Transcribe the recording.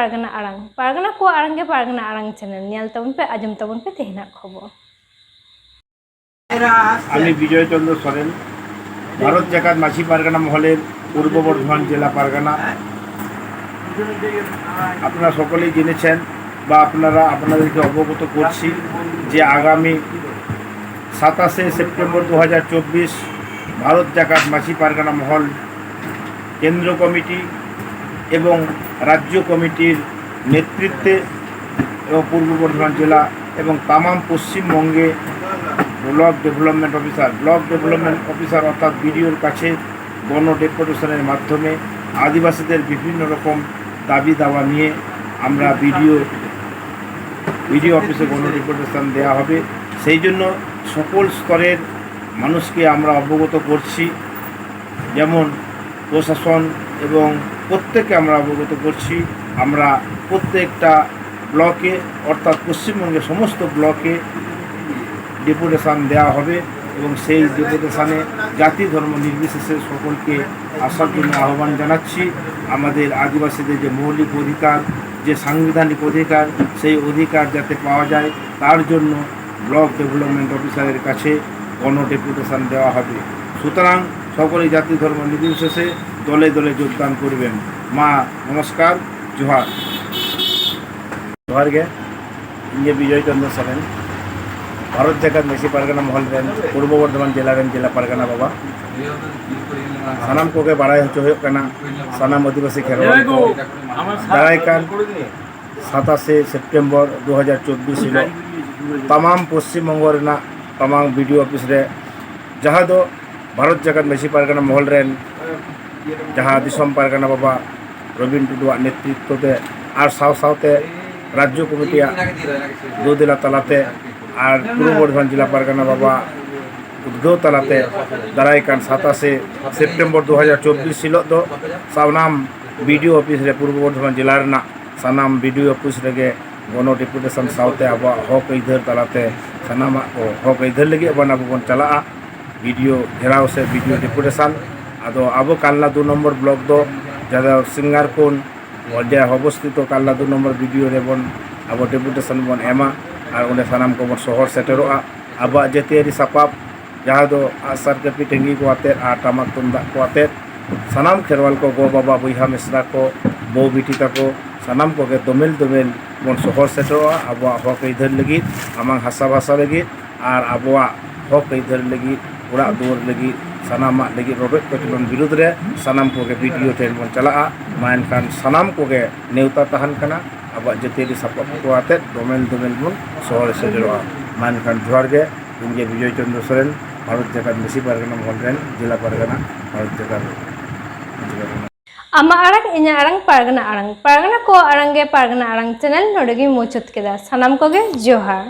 ᱯᱟᱨᱜᱟᱱᱟ ᱟᱲᱟᱝ ᱯᱟᱨᱜᱟᱱᱟ ᱠᱚᱣᱟᱜ ᱟᱲᱟᱝ ᱜᱮ ᱯᱟᱨᱜᱟᱱᱟ ᱟᱲᱟᱝ চ্যানেল ᱧᱮᱞ ᱛᱟᱵᱚᱱ ᱯᱮ ᱟᱸᱡᱚᱢ ᱛᱟᱵᱚᱱ ᱯᱮ ᱛᱮᱦᱮᱧᱟᱜ খবর আমি বিজয় চন্দ্র সরেন ভারত জাকাত মাঝি পারগানা মহলের পূর্ব বর্ধমান জেলা পারগানা আপনারা সকলেই জেনেছেন বা আপনারা আপনাদেরকে অবগত করছি যে আগামী সাতাশে সেপ্টেম্বর দু ভারত জাকাত মাঝি পারগানা মহল কেন্দ্র কমিটি এবং রাজ্য কমিটির নেতৃত্বে এবং পূর্ব বর্ধমান জেলা এবং তামাম পশ্চিমবঙ্গে block development officer, block development officer অর্থাৎ বিডিওর কাছে গণ ডেপুটেশনের মাধ্যমে আদিবাসীদের বিভিন্ন রকম দাবি দাওয়া নিয়ে আমরা বিডিও বিডিও অফিসে গণ ডেপুটেশন দেওয়া হবে। সেই জন্য সকল স্তরের মানুষকে আমরা অবগত করছি। যেমন প্রশাসন এবং প্রত্যেককে আমরা অবগত করছি। আমরা প্রত্যেকটা ব্লকে, অর্থাৎ পশ্চিমবঙ্গের সমস্ত ব্লকে ডেপুটেশন দেওয়া হবে এবং সেই ডেপুটেশানে জাতি ধর্ম নির্বিশেষে সকলকে আসার জন্য আহ্বান জানাচ্ছি। আমাদের আদিবাসীদের যে মৌলিক অধিকার, যে সাংবিধানিক অধিকার, সেই অধিকার যাতে পাওয়া যায়, তার জন্য ব্লক ডেভেলপমেন্ট অফিসারের কাছে গণ ডেপুটেশন দেওয়া হবে। সুতরাং সকলেই জাতি ধর্ম নির্বিশেষে দলে দলে যোগদান করবেন। মা নমস্কার জোহার। জোহার গে ইয়ে বিজয় চন্দ্র সরেন ভারত জাগাত মেসি পারগানা মহল রেন পূর্ব বর্ধমান জেলা রেন জেলা পারগানা বাবা। সানাম কোকে বাড়াই হচ্ছে হয়ে কেনা সানাম আদিবাসী খেলো দাঁড়াই কান সাতাশে সেপ্টেম্বর দু হাজার চব্বিশ তাম পশ্চিমবঙ্গ রেনা তাম বিডিও অফিস রে যাহা भारत जगत मेसी पारगाना महल पारगाना बाबा रवीन टुडुआ नेतृत्व साथ राज्य कमिटी दो दिला तलाते पूर्व बर्धमान जिला पारगाना बाबा उद्घव तलाते दाराकान सताशे सेप्टेम्बर दो हज़ार चौबीस हिल तो सामनाम विडिओ अफिस पूर्व बर्धमान जिला सामान विडिओ अफिस गनो डेपुटेशन अब हक ईधर तलाते सामा हक ईधर लगे बना बो चला ᱵᱤᱰᱤᱭᱳ ᱜᱷᱮᱨᱟᱣ ᱥᱮ ᱵᱤᱰᱤᱭᱳ ᱰᱮᱯᱩᱴᱮᱥᱚᱱ ᱟᱫᱚ ᱟᱵᱚ ᱠᱟᱞᱞᱟ ᱫᱩ ᱱᱚᱢᱵᱚᱨ ᱵᱞᱚᱠ ᱫᱚ ᱡᱟᱫᱟ ᱥᱤᱝᱜᱟᱨᱯᱩᱱ ᱚᱸᱰᱮ ᱚᱵᱚᱥᱛᱷᱤᱛᱚ ᱠᱟᱞᱞᱟ ᱫᱩ ᱱᱚᱢᱵᱚᱨ ᱵᱤᱰᱤᱭᱳ ᱨᱮᱵᱚᱱ ᱟᱵᱚ ᱰᱮᱯᱩᱴᱮᱥᱚᱱ ᱵᱚᱱ ᱮᱢᱟ ᱟᱨ ᱚᱸᱰᱮ ᱥᱟᱱᱟᱢ ᱠᱚᱵᱚᱱ ᱥᱚᱦᱚᱨ ᱥᱮᱴᱮᱨᱚᱜᱼᱟ ᱟᱵᱚᱣᱟᱜ ᱡᱟᱹᱛᱤᱭᱟᱹᱨᱤ ᱥᱟᱯᱟᱵ ᱡᱟᱦᱟᱸ ᱫᱚ ᱟᱜᱼᱥᱟᱨ ᱠᱟᱹᱯᱤ ᱴᱟᱺᱜᱤ ᱠᱚ ᱟᱛᱮᱫ ᱟᱨ ᱴᱟᱢᱟᱠ ᱛᱩᱢᱫᱟᱜ ᱠᱚ ᱟᱛᱮᱫ ᱥᱟᱱᱟᱢ ᱠᱷᱮᱨᱣᱟᱞ ᱠᱚ ᱜᱚ ᱵᱟᱵᱟ ᱵᱚᱭᱦᱟ ᱢᱤᱥᱨᱟ ᱠᱚ ᱵᱟᱹᱵᱩ ᱵᱤᱴᱤ ᱛᱟᱠᱚ ᱥᱟᱱᱟᱢ ᱠᱚᱜᱮ ᱫᱚᱢᱮᱞ ᱫᱚᱢᱮᱞ ᱵᱚᱱ ᱥᱚᱦᱚᱨ ᱥᱮᱴᱮᱨᱚᱜᱼᱟ ᱟᱵᱚᱣᱟᱜ ᱦᱚᱠ ᱟᱹᱭᱫᱟᱹᱨ ᱞᱟᱹᱜᱤᱫ ᱟᱢᱟᱝ ᱦᱟᱥᱟ ᱵᱷᱟᱥᱟ ᱞᱟᱹᱜᱤᱫ ᱟᱨ ᱟᱵᱚᱣᱟᱜ ᱦᱚᱠ ᱟᱹᱭᱫᱟᱹᱨ ᱞᱟᱹᱜᱤᱫ ᱚᱲᱟᱜ ᱫᱩᱣᱟᱹᱨ ᱞᱟᱹᱜᱤᱫ ᱥᱟᱱᱟᱢᱟᱜ ᱞᱟᱹᱜᱤᱫ ᱨᱚᱰᱚᱡ ᱠᱚᱪᱞᱚᱱ ᱵᱤᱨᱩᱫᱽ ᱨᱮ ᱥᱟᱱᱟᱢ ᱠᱚᱜᱮ ᱵᱤᱰᱤᱭᱳ ᱴᱷᱮᱱ ᱵᱚᱱ ᱪᱟᱞᱟᱜᱼᱟ ᱢᱟ ᱮᱱᱠᱷᱟᱱ ᱥᱟᱱᱟᱢ ᱠᱚᱜᱮ ᱱᱮᱣᱛᱟ ᱛᱟᱦᱮᱱ ᱠᱟᱱᱟ ᱟᱵᱚᱣᱟᱜ ᱡᱟᱹᱛᱤᱭᱟᱹᱨᱤ ᱥᱟᱯᱟᱵ ᱠᱚ ᱟᱛᱮᱫ ᱫᱚᱢᱮᱞ ᱫᱚᱢᱮᱞ ᱵᱚᱱ ᱥᱚᱦᱚᱨ ᱥᱮᱴᱮᱨᱚᱜᱼᱟ ᱢᱟ ᱮᱱᱠᱷᱟᱱ ᱡᱚᱦᱟᱨ ᱜᱮ ᱤᱧᱜᱮ ᱵᱤᱡᱚᱭ ᱪᱚᱱᱫᱨᱚ ᱥᱚᱨᱮᱱ ᱵᱷᱟᱨᱚᱛ ᱡᱟᱠᱟᱛ ᱵᱮᱥᱤ ᱯᱟᱨᱜᱟᱱᱟ ᱢᱚᱦᱚᱞ ᱨᱮᱱ ᱡᱮᱞᱟ ᱯᱟᱨᱜᱟᱱᱟ ᱵᱷᱟᱨᱚᱛ ᱡᱟᱠᱟᱛ ᱟᱢᱟᱜ ᱟᱲᱟᱝ ᱤᱧᱟᱹᱜ ᱟᱲᱟᱝ ᱯᱟᱨᱜᱟᱱᱟ ᱟᱲᱟᱝ ᱯᱟᱨᱜᱟᱱᱟ ᱠᱚ ᱟᱲᱟᱝ ᱜᱮ ᱯᱟᱨᱜᱟᱱᱟ ᱟᱲᱟᱝ ᱪᱮᱱᱮᱞ ᱱᱚᱰᱮᱜᱮᱧ ᱢᱩᱪᱟᱹᱫ ᱠᱮᱫᱟ ᱥᱟᱱᱟᱢ ᱠᱚᱜᱮ ᱡᱚᱦᱟᱨ